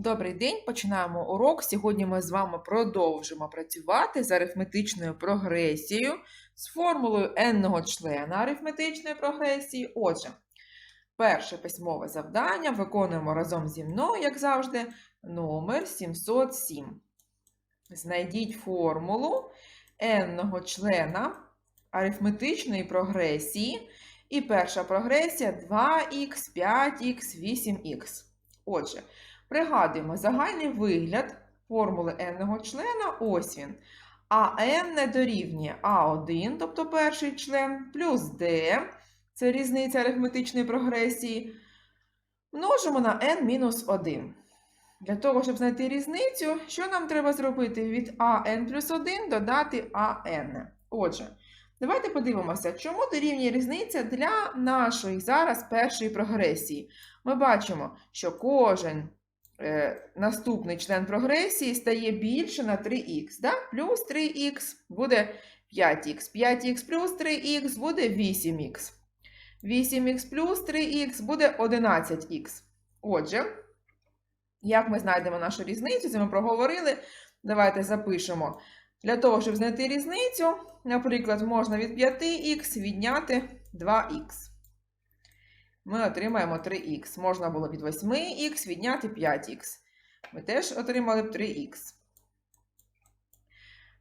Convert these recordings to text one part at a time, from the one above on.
Добрий день, починаємо урок. Сьогодні ми з вами продовжимо працювати з арифметичною прогресією, з формулою n-го члена арифметичної прогресії. Отже, перше письмове завдання виконуємо разом зі мною, як завжди, номер 707. Знайдіть формулу n-го члена арифметичної прогресії. І перша прогресія 2х, 5х, 8х. Отже, Пригадуємо загальний вигляд формули n-го члена, ось він. А n не дорівнює А1, тобто перший член, плюс d, це різниця арифметичної прогресії, множимо на n-1. Для того, щоб знайти різницю, що нам треба зробити? Від an плюс 1 додати an. Отже, давайте подивимося, чому дорівнює різниця для нашої зараз першої прогресії. Ми бачимо, що кожен наступний член прогресії стає більше на 3х. Да? Плюс 3х буде 5х. 5х плюс 3х буде 8х. 8х плюс 3х буде 11х. Отже, як ми знайдемо нашу різницю, це ми проговорили. Давайте запишемо. Для того, щоб знайти різницю, наприклад, можна від 5х відняти 2х ми отримаємо 3х. Можна було від 8х відняти 5х. Ми теж отримали б 3х.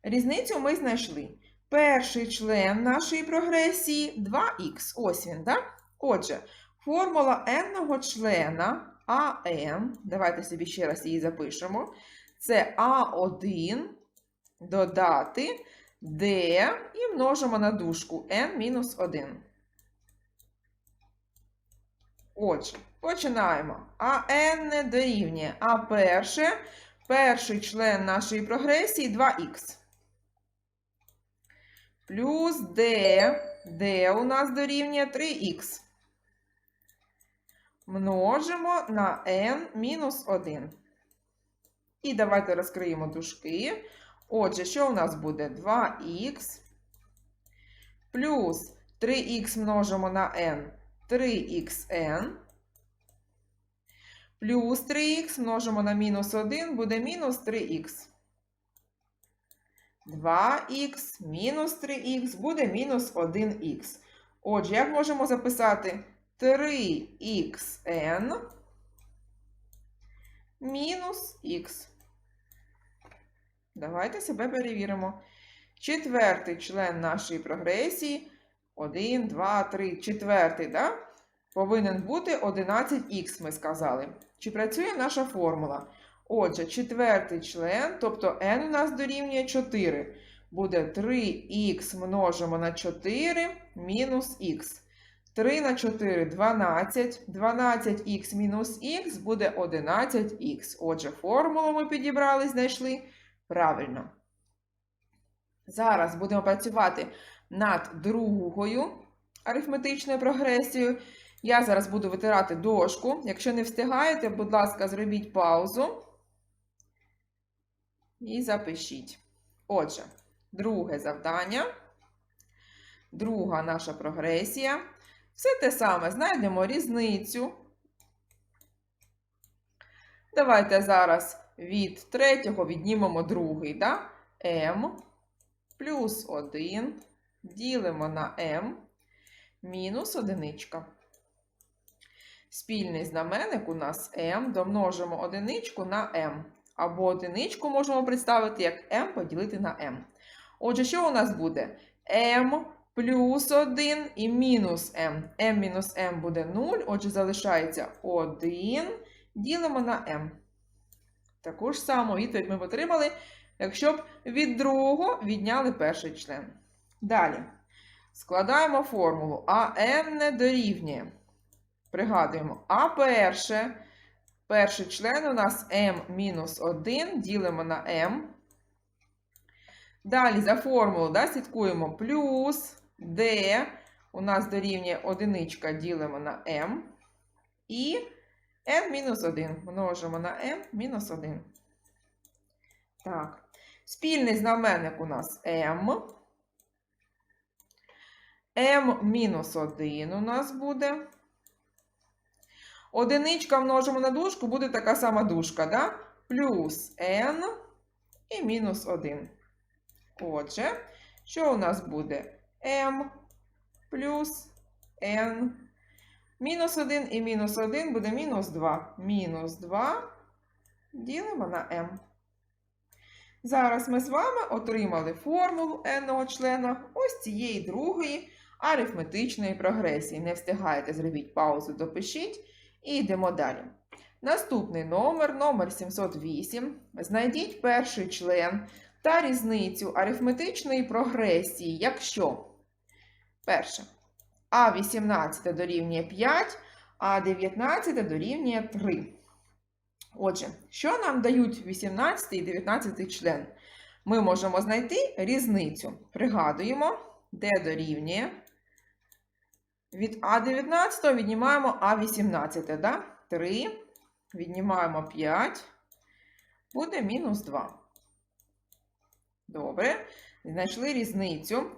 Різницю ми знайшли. Перший член нашої прогресії 2х. Ось він, так? Отже, формула n-го члена АН, давайте собі ще раз її запишемо. Це А1 додати d і множимо на дужку n-1. Отже, починаємо. А n не дорівнює. А перше, перший член нашої прогресії 2х. Плюс d, d у нас дорівнює 3х. Множимо на n мінус 1. І давайте розкриємо дужки. Отже, що у нас буде? 2х плюс 3х множимо на n 3х плюс 3х множимо на мінус 1 буде мінус 3х. 2х мінус 3х буде мінус 1х. Отже, як можемо записати 3х мінус х? Давайте себе перевіримо. Четвертий член нашої прогресії 1, 2, 3, четвертий, да? повинен бути 11х, ми сказали. Чи працює наша формула? Отже, четвертий член, тобто n у нас дорівнює 4. Буде 3х множимо на 4 мінус х. 3 на 4 12. 12х мінус х буде 11х. Отже, формулу ми підібрали, знайшли правильно. Зараз будемо працювати над другою арифметичною прогресією. Я зараз буду витирати дошку. Якщо не встигаєте, будь ласка, зробіть паузу і запишіть. Отже, друге завдання. Друга наша прогресія. Все те саме, знайдемо різницю. Давайте зараз від третього віднімемо другий, да? m плюс 1 ділимо на m мінус одиничка. Спільний знаменник у нас m, домножимо одиничку на m. Або одиничку можемо представити як m поділити на m. Отже, що у нас буде? m плюс 1 і мінус m. m мінус m буде 0, отже, залишається 1. Ділимо на m. Таку ж саму відповідь ми отримали, якщо б від другого відняли перший член. Далі. Складаємо формулу АН не дорівнює. Пригадуємо, А перше. Перший член у нас m-1 ділимо на m. Далі за формулу да, слідкуємо плюс d у нас дорівнює одиничка ділимо на m. І n-1 множимо на m-1. Так. Спільний знаменник у нас m. m-1 у нас буде. Одиничка множимо на дужку, буде така сама дужка, да? Плюс n і мінус 1. Отже, що у нас буде? m плюс n. Мінус 1 і мінус 1 буде мінус 2. Мінус 2 ділимо на m. Зараз ми з вами отримали формулу n члена ось цієї другої арифметичної прогресії. Не встигаєте, зробіть паузу, допишіть і йдемо далі. Наступний номер, номер 708. Знайдіть перший член та різницю арифметичної прогресії, якщо перше. А18 дорівнює 5, а 19 дорівнює 3. Отже, що нам дають 18 і 19 член? Ми можемо знайти різницю. Пригадуємо, де дорівнює. Від А19 віднімаємо А18. Да? 3. Віднімаємо 5. Буде мінус 2. Добре. Знайшли різницю.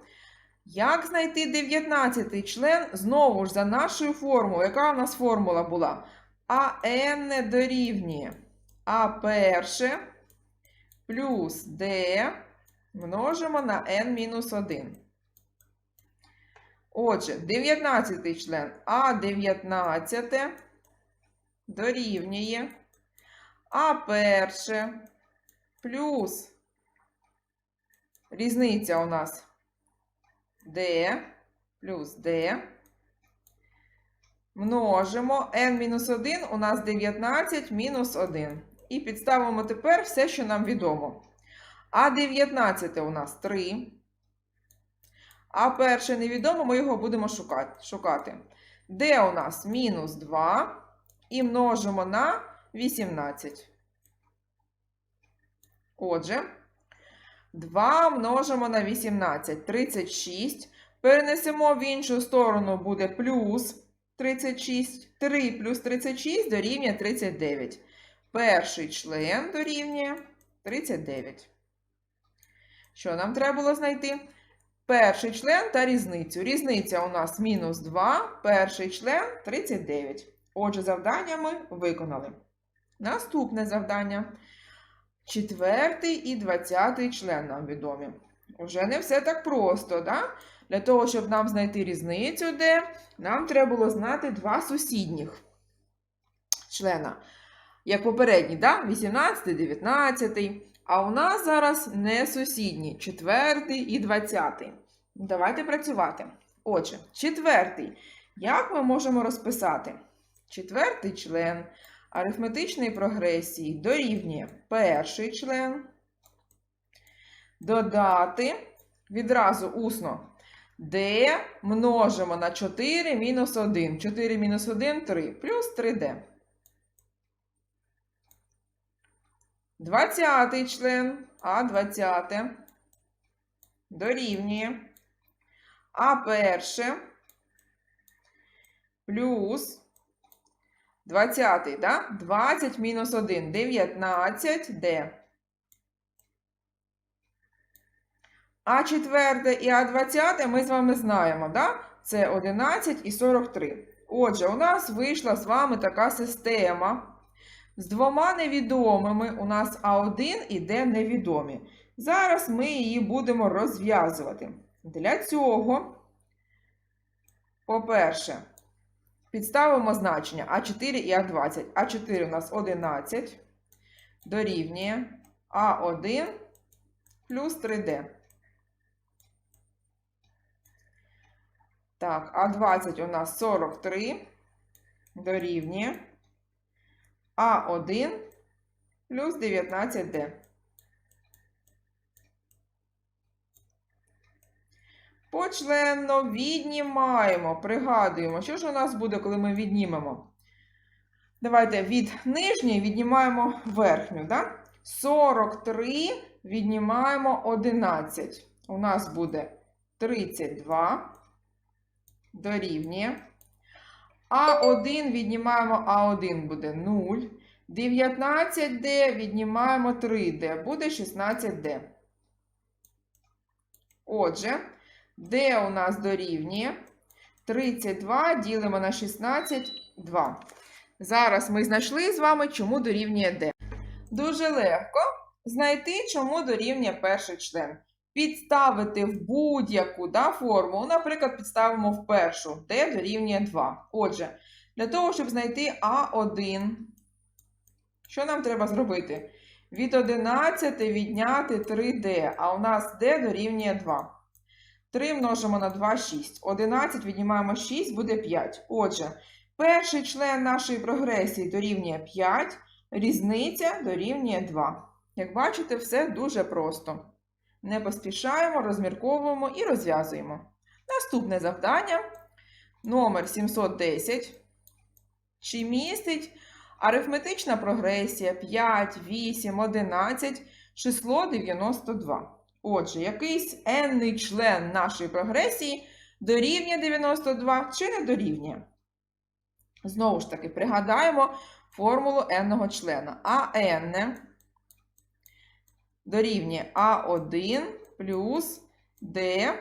Як знайти 19 член? Знову ж за нашою формулою. Яка у нас формула була? АН дорівнює А перше плюс Д множимо на n-1. Отже, 19 член А19 дорівнює А перше плюс різниця у нас D плюс D. Множимо n-1 у нас 19 мінус 1. І підставимо тепер все, що нам відомо. А 19 у нас 3. А перше невідомо, ми його будемо шукати. D у нас мінус 2. І множимо на 18. Отже, 2 множимо на 18, 36. Перенесемо в іншу сторону буде плюс 36. 3 плюс 36 дорівнює 39. Перший член дорівнює 39. Що нам треба було знайти? Перший член та різницю. Різниця у нас мінус 2, перший член 39. Отже, завдання ми виконали. Наступне завдання. Четвертий і двадцятий член нам відомі. Уже не все так просто, да? Для того, щоб нам знайти різницю, де нам треба було знати два сусідніх члена. Як попередні, да? 18, 19. А у нас зараз не сусідні, четвертий і двадцятий. Давайте працювати. Отже, четвертий. Як ми можемо розписати? Четвертий член арифметичної прогресії дорівнює перший член. Додати відразу усно d множимо на 4 мінус 1. 4 мінус 1 3 плюс 3d. Двадцятий член А 20 дорівнює А перше плюс 20, да? 20 мінус 1, 19, d. А четверте і А20 ми з вами знаємо, да? Це 11 і 43. Отже, у нас вийшла з вами така система. З двома невідомими у нас А1 і Д невідомі. Зараз ми її будемо розв'язувати. Для цього, по-перше, підставимо значення А4 і А20. А4 у нас 11 дорівнює А1 плюс 3D. Так, А20 у нас 43 дорівнює А1 плюс 19D. Почленно віднімаємо, пригадуємо, що ж у нас буде, коли ми віднімемо? Давайте від нижньої віднімаємо верхню, да? 43 віднімаємо 11. У нас буде 32 дорівнює. А1 віднімаємо А1 буде 0. 19D віднімаємо 3D, буде 16D. Отже, D у нас дорівнює 32 ділимо на 16 2. Зараз ми знайшли з вами, чому дорівнює d. Дуже легко знайти, чому дорівнює перший член. Підставити в будь-яку да, форму, наприклад, підставимо в першу, d дорівнює 2. Отже, для того, щоб знайти А1, що нам треба зробити? Від 11 відняти 3D, а у нас D дорівнює 2. 3 множимо на 2 – 6. 11 віднімаємо 6, буде 5. Отже, перший член нашої прогресії дорівнює 5, різниця дорівнює 2. Як бачите, все дуже просто. Не поспішаємо, розмірковуємо і розв'язуємо. Наступне завдання номер 710. Чи містить арифметична прогресія 5, 8, 11, число 92. Отже, якийсь n член нашої прогресії дорівнює 92 чи не дорівнює. Знову ж таки, пригадаємо формулу n члена. А дорівнює А1 плюс d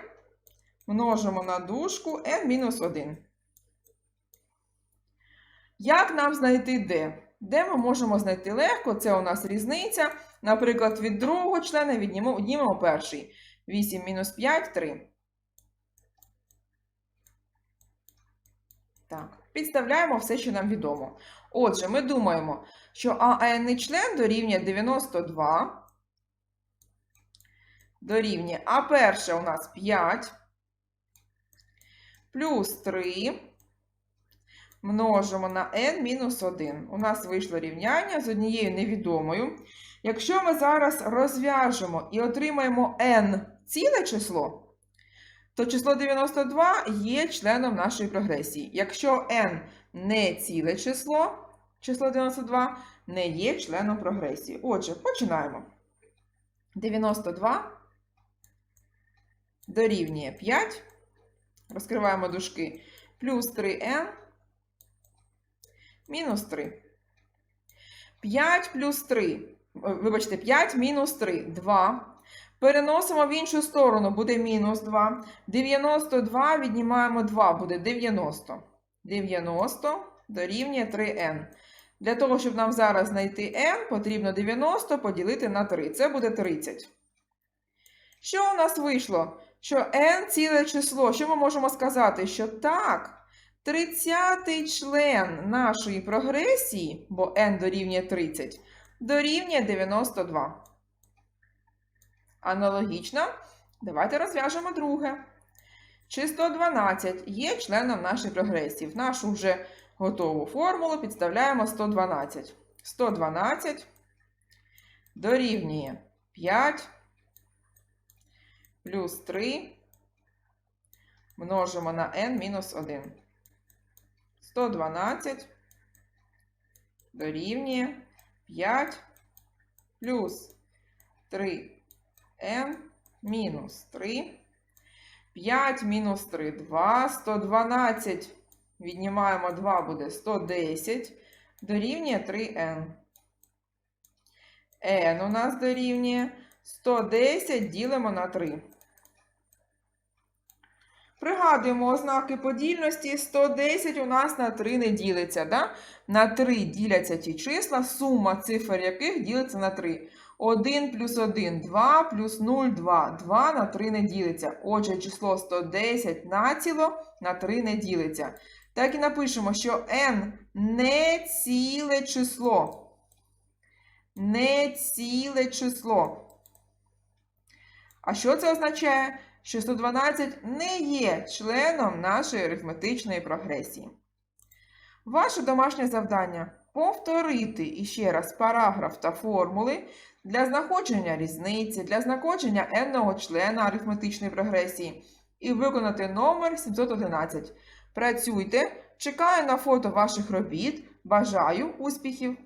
множимо на дужку n-1. Як нам знайти d? Де ми можемо знайти легко? Це у нас різниця. Наприклад, від другого члена віднімемо перший. 8 мінус 5 – 3. Так, підставляємо все, що нам відомо. Отже, ми думаємо, що АН член дорівнює 92. Дорівнює А перше у нас 5. Плюс 3 множимо на n-1. У нас вийшло рівняння з однією невідомою. Якщо ми зараз розв'яжемо і отримаємо n ціле число, то число 92 є членом нашої прогресії. Якщо n не ціле число, число 92 не є членом прогресії. Отже, починаємо. 92 дорівнює 5. Розкриваємо дужки. Плюс 3n мінус 3. 5 плюс 3. Вибачте, 5 мінус 3 2. Переносимо в іншу сторону, буде мінус 2. 92 віднімаємо 2, буде 90. 90 дорівнює 3n. Для того, щоб нам зараз знайти n, потрібно 90 поділити на 3. Це буде 30. Що у нас вийшло? Що n ціле число. Що ми можемо сказати? Що так. 30-й член нашої прогресії, бо n дорівнює 30, дорівнює 92. Аналогічно, давайте розв'яжемо друге. Чи 112 є членом нашої прогресії. В нашу вже готову формулу підставляємо 112. 112 дорівнює 5 плюс 3 множимо на n мінус 1. 112 дорівнює 5 плюс 3n мінус 3. 5 мінус 3 2. 112 віднімаємо 2 буде 110. Дорівнює 3n. n у нас дорівнює 110 ділимо на 3. Пригадуємо ознаки подільності. 110 у нас на 3 не ділиться. Да? На 3 діляться ті числа, сума цифр яких ділиться на 3. 1 плюс 1 2, плюс 0 2. 2 на 3 не ділиться. Отже, число 110 націло на 3 не ділиться. Так і напишемо, що n не ціле число. Не ціле число. А що це означає? Що 112 не є членом нашої арифметичної прогресії. Ваше домашнє завдання повторити іще раз параграф та формули для знаходження різниці, для знаходження n-го члена арифметичної прогресії і виконати номер 711. Працюйте, чекаю на фото ваших робіт. Бажаю успіхів!